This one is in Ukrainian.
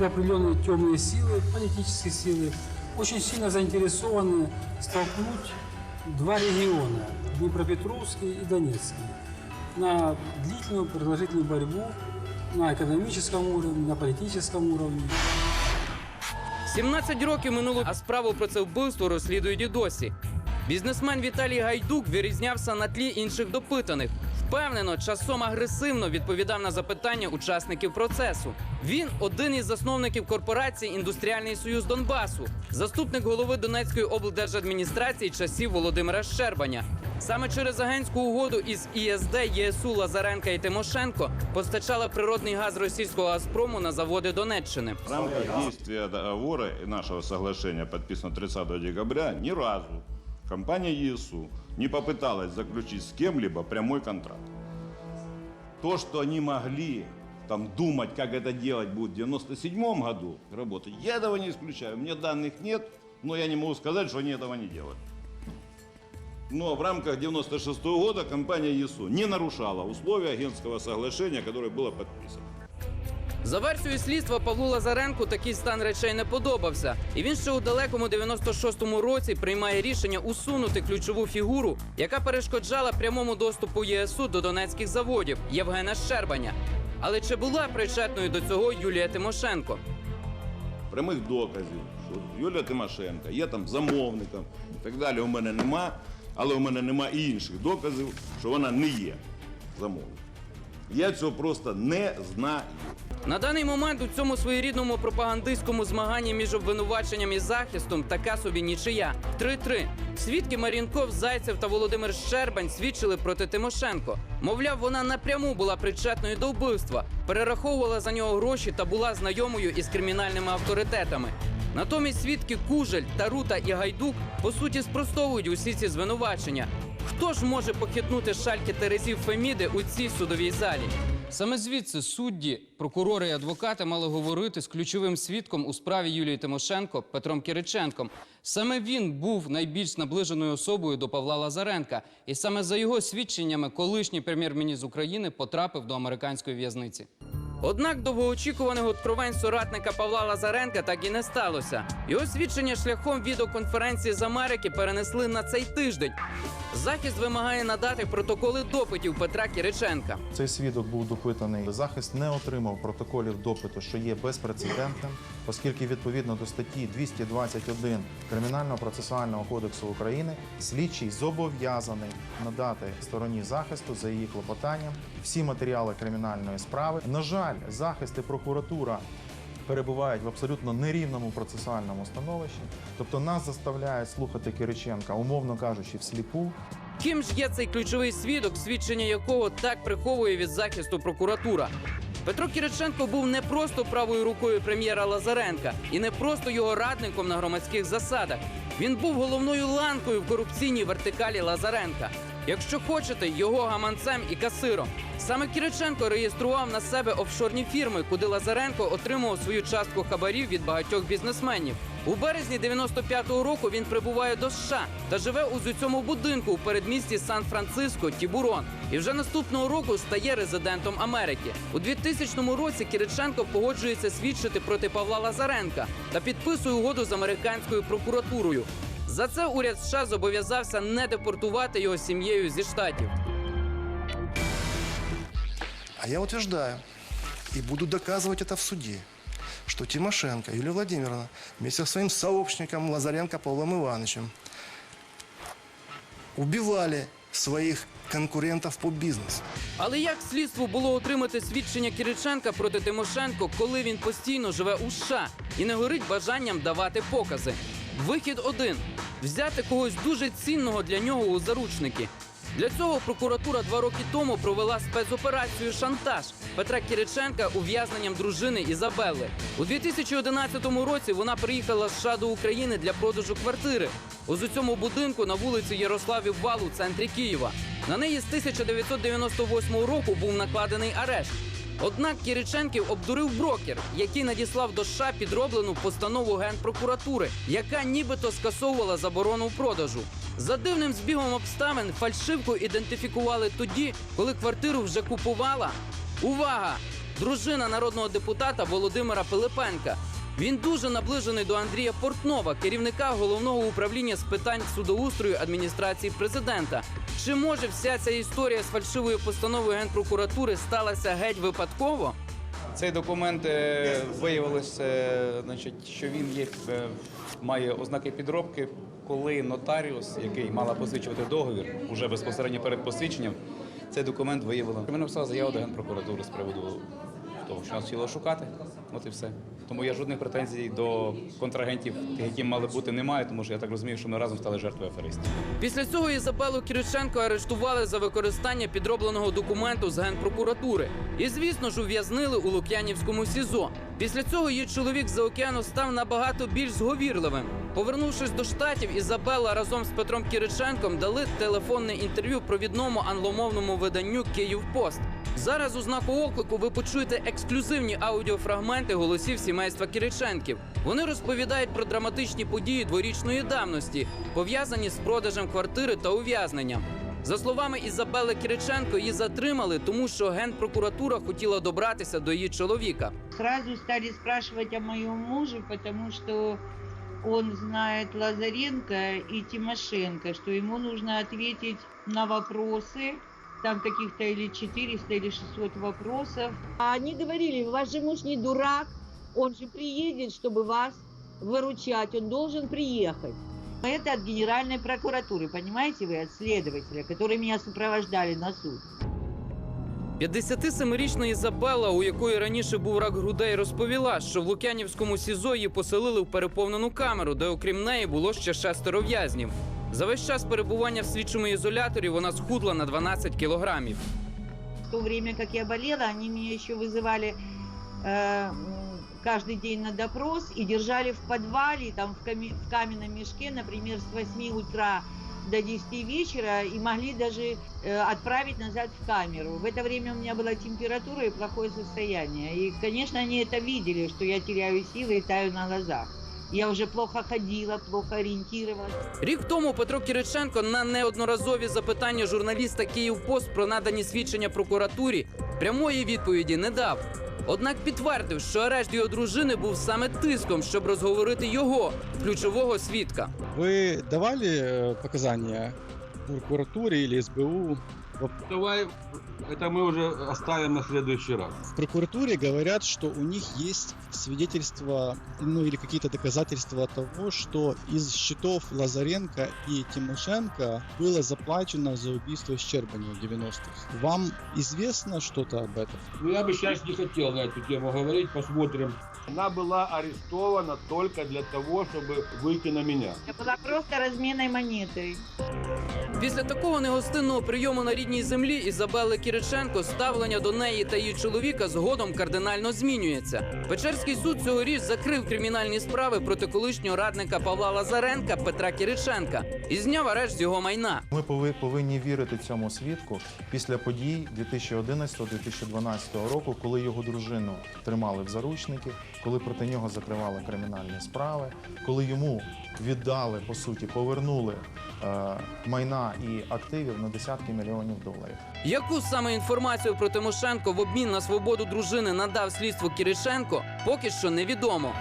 какие-то определенные темные силы, политические силы, очень сильно заинтересованы столкнуть два региона, Днепропетровский и Донецкий, на длительную продолжительную борьбу на экономическом уровне, на политическом уровне. 17 років минуло, а справу про це вбивство розслідують і досі. Бізнесмен Віталій Гайдук вирізнявся на тлі інших допитаних. Впевнено, часом агресивно відповідав на запитання учасників процесу. Він один із засновників корпорації Індустріальний союз Донбасу, заступник голови Донецької облдержадміністрації часів Володимира Щербаня. Саме через агентську угоду із ІСД ЄСУ Лазаренка і Тимошенко постачала природний газ російського Газпрому на заводи Донеччини. В рамках действия договора и нашего соглашения, подписанного 30 декабря, ни разу компания ЕСУ не попыталась заключить с кем-либо прямой контракт. То, что они могли там думать, как это делать будет в 97 году работать, я этого не исключаю. У меня данных нет, но я не могу сказать, что они этого не делали. Но в рамках 96 года компания ЕСУ не нарушала условия агентского соглашения, которое было подписано. За версією слідства Павлу Лазаренку такий стан речей не подобався, і він ще у далекому 96-му році приймає рішення усунути ключову фігуру, яка перешкоджала прямому доступу ЄСУ до донецьких заводів Євгена Щербаня. Але чи була причетною до цього Юлія Тимошенко? прямих доказів, що Юлія Тимошенко є там замовником і так далі. У мене нема, але у мене нема і інших доказів, що вона не є замовником. Я цього просто не знаю. На даний момент у цьому своєрідному пропагандистському змаганні між обвинуваченням і захистом така собі нічия. 3-3. Свідки Марінков, Зайцев та Володимир Щербань свідчили проти Тимошенко. Мовляв, вона напряму була причетною до вбивства, перераховувала за нього гроші та була знайомою із кримінальними авторитетами. Натомість свідки Кужель, Тарута і Гайдук по суті спростовують усі ці звинувачення. Хто ж може похитнути шальки Терезів Феміди у цій судовій залі? Саме звідси судді, прокурори і адвокати мали говорити з ключовим свідком у справі Юлії Тимошенко Петром Кириченком. Саме він був найбільш наближеною особою до Павла Лазаренка, і саме за його свідченнями колишній прем'єр-міністр України потрапив до американської в'язниці. Однак довгоочікуваних откровень соратника Павла Лазаренка так і не сталося. Його свідчення шляхом відеоконференції з Америки перенесли на цей тиждень. Захист вимагає надати протоколи допитів Петра Кириченка. Цей свідок був допитаний. Захист не отримав протоколів допиту, що є безпрецедентним, оскільки відповідно до статті 221 Кримінального процесуального кодексу України слідчий зобов'язаний надати стороні захисту за її клопотанням всі матеріали кримінальної справи. На жаль, захист і прокуратура. Перебувають в абсолютно нерівному процесуальному становищі, тобто нас заставляють слухати Кириченка, умовно кажучи, всліпу, Ким ж є цей ключовий свідок, свідчення якого так приховує від захисту прокуратура? Петро Кириченко був не просто правою рукою прем'єра Лазаренка і не просто його радником на громадських засадах. Він був головною ланкою в корупційній вертикалі Лазаренка. Якщо хочете, його гаманцем і касиром. Саме Кіриченко реєстрував на себе офшорні фірми, куди Лазаренко отримував свою частку хабарів від багатьох бізнесменів. У березні 95-го року він прибуває до США та живе у цьому будинку у передмісті Сан-Франциско Тібурон. І вже наступного року стає резидентом Америки. У 2000 році Кириченко погоджується свідчити проти Павла Лазаренка та підписує угоду з американською прокуратурою. За це уряд США зобов'язався не депортувати його сім'єю зі штатів. А я утверждаю и буду доказывать это в суде, что Тимошенко Юлия Владимировна вместе со своим сообщником Лазаренко Павлом Ивановичем убивали своих конкурентов по бизнесу. Але як слідству було отримати свідчення Кириченка проти Тимошенко, коли він постійно живе у США і не горить бажанням давати покази? Вихід один взяти когось дуже цінного для нього у заручники. Для цього прокуратура два роки тому провела спецоперацію Шантаж Петра Кириченка ув'язненням дружини Ізабелли. У 2011 році вона приїхала з США до України для продажу квартири. Ось у цьому будинку на вулиці Ярославів Вал у центрі Києва. На неї з 1998 року був накладений арешт. Однак Кириченків обдурив брокер, який надіслав до США підроблену постанову генпрокуратури, яка нібито скасовувала заборону продажу. За дивним збігом обставин фальшивку ідентифікували тоді, коли квартиру вже купувала. Увага! дружина народного депутата Володимира Пилипенка. Він дуже наближений до Андрія Портнова, керівника головного управління з питань судоустрою адміністрації президента. Чи може вся ця історія з фальшивою постановою генпрокуратури сталася геть випадково? Цей документ е, виявилося, е, значить, що він є, е, має ознаки підробки, коли нотаріус, який мала посвідчувати договір, уже безпосередньо перед посвідченням, цей документ виявили. Ми написали заяву до Генпрокуратури з приводу того, що нас хотіло шукати. От і все. Тому я жодних претензій до контрагентів, які мали бути, немає, тому що я так розумію, що ми разом стали жертвою аферистів. Після цього Ізабелу Кіриченко арештували за використання підробленого документу з генпрокуратури. І, звісно ж, ув'язнили у Лук'янівському СІЗО. Після цього її чоловік за океану став набагато більш зговірливим. Повернувшись до штатів, Ізабела разом з Петром Кириченком дали телефонне інтерв'ю провідному англомовному виданню Київ Пост. Зараз у знаку оклику ви почуєте ексклюзивні аудіофрагменти голосів сімейства Кириченків. Вони розповідають про драматичні події дворічної давності, пов'язані з продажем квартири та ув'язненням. За словами Ізабели Кириченко, її затримали, тому що генпрокуратура хотіла добратися до її чоловіка. Сразу стали спрашивать о моем муже, потому что он знает Лазаренко и Тимошенко, что ему нужно ответить на вопросы. Там каких-то или 400, или 600 вопросов. А они говорили, ваш же муж не дурак, он же приедет, чтобы вас выручать, он должен приехать. Это от Генеральной прокуратуры, понимаете вы, от следователя, которые меня сопровождали на суд. 57-річна Ізабела, у якої раніше був рак грудей, розповіла, що в Лук'янівському СІЗО її поселили в переповнену камеру, де окрім неї було ще шестеро в'язнів. За весь час перебування в слідчому ізоляторі вона схудла на 12 кілограмів. В то время, как я болела, они меня еще вызывали э, м, каждый день на допрос и держали в подвале, там в, каме- в каменном мешке, например, с 8 утра до 10 вечера, и могли даже э, отправить назад в камеру. В это время у меня была температура и плохое состояние. И, конечно, они это видели, что я теряю силы и таю на глазах. Я уже плохо ходила, плохо ориентировалась. Рік тому Петро Кириченко на неодноразові запитання журналіста Київпост про надані свідчення прокуратурі прямої відповіді не дав. Однак підтвердив, що арешт його дружини був саме тиском, щоб розговорити його, ключового свідка. Ви давали показання прокуратурі і или СБУ? Давай, это мы уже оставим на следующий раз. В прокуратуре говорят, что у них есть свидетельства, ну или какие-то доказательства того, что из счетов Лазаренко и Тимошенко было заплачено за убийство Щербани в 90-х. Вам известно что-то об этом? Ну, я бы сейчас не хотел на эту тему говорить, посмотрим. Она была арестована только для того, чтобы выйти на меня. Я была просто разменной монетой. Після такого негостинного прийому на рідній землі Ізабели Кириченко ставлення до неї та її чоловіка згодом кардинально змінюється. Печерський суд цьогоріч закрив кримінальні справи проти колишнього радника Павла Лазаренка Петра Кириченка і зняв арешт з його майна. Ми пови- повинні вірити цьому свідку після подій 2011-2012 року, коли його дружину тримали в заручники, коли проти нього закривали кримінальні справи, коли йому віддали по суті, повернули майна і активів на десятки мільйонів доларів. Яку саме інформацію про Тимошенко в обмін на свободу дружини надав слідству Кірішенко, поки що невідомо.